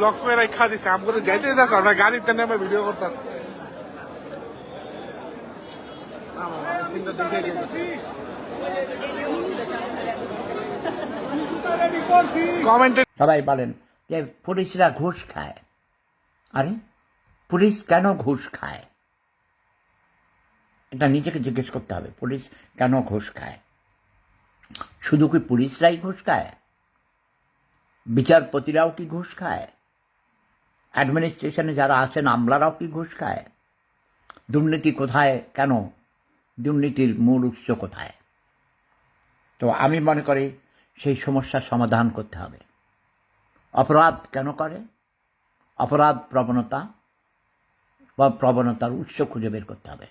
Block করে রেখা দিছে। আম যাইতে যাচ্ছে আমরা গাড়িতে নেমে ভিডিও করতেছে। সবাই বলেন যে পুলিশরা ঘুষ খায়। আরে, পুলিশ কেন ঘুষ খায়? এটা নিজেকে জিজ্ঞেস করতে হবে, পুলিশ কেন ঘুষ খায়? শুধু কি পুলিশরাই ঘুষ খায়? বিচারপতিরাও কি ঘুষ খায়? অ্যাডমিনিস্ট্রেশনে যারা আছেন, আমলারাও কি ঘুষ খায়? দুর্নীতি কোথায়? কেন? দুর্নীতির মূল উৎস কোথায়? তো আমি মনে করি সেই সমস্যার সমাধান করতে হবে। অপরাধ কেন করে? অপরাধ প্রবণতা বা প্রবণতার উৎস খুঁজে বের করতে হবে।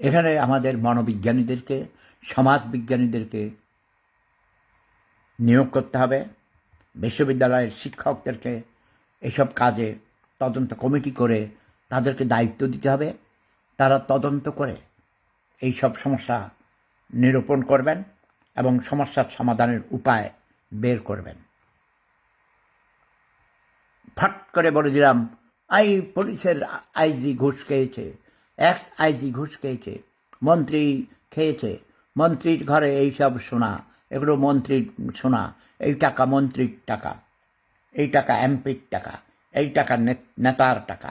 এখানে আমাদের মনোবিজ্ঞানীদেরকে, সমাজবিজ্ঞানীদেরকে নিয়োগ করতে হবে। বিশ্ববিদ্যালয়ের শিক্ষকদেরকে এসব কাজে তদন্ত কমিটি করে তাদেরকে দায়িত্ব দিতে হবে। তারা তদন্ত করে এই সব সমস্যা নিরূপণ করবেন এবং সমস্যার সমাধানের উপায় বের করবেন। ফট করে বলে দিলাম, আই, পুলিশের আইজি ঘুষ খেয়েছে, এক্স আইজি ঘুষ খেয়েছে, মন্ত্রী খেয়েছে, মন্ত্রীর ঘরে এইসব শোনা এগুলো মন্ত্রীর শোনা এই টাকা মন্ত্রীর টাকা, এই টাকা এমপির টাকা। এই টাকা নে- নেতার টাকা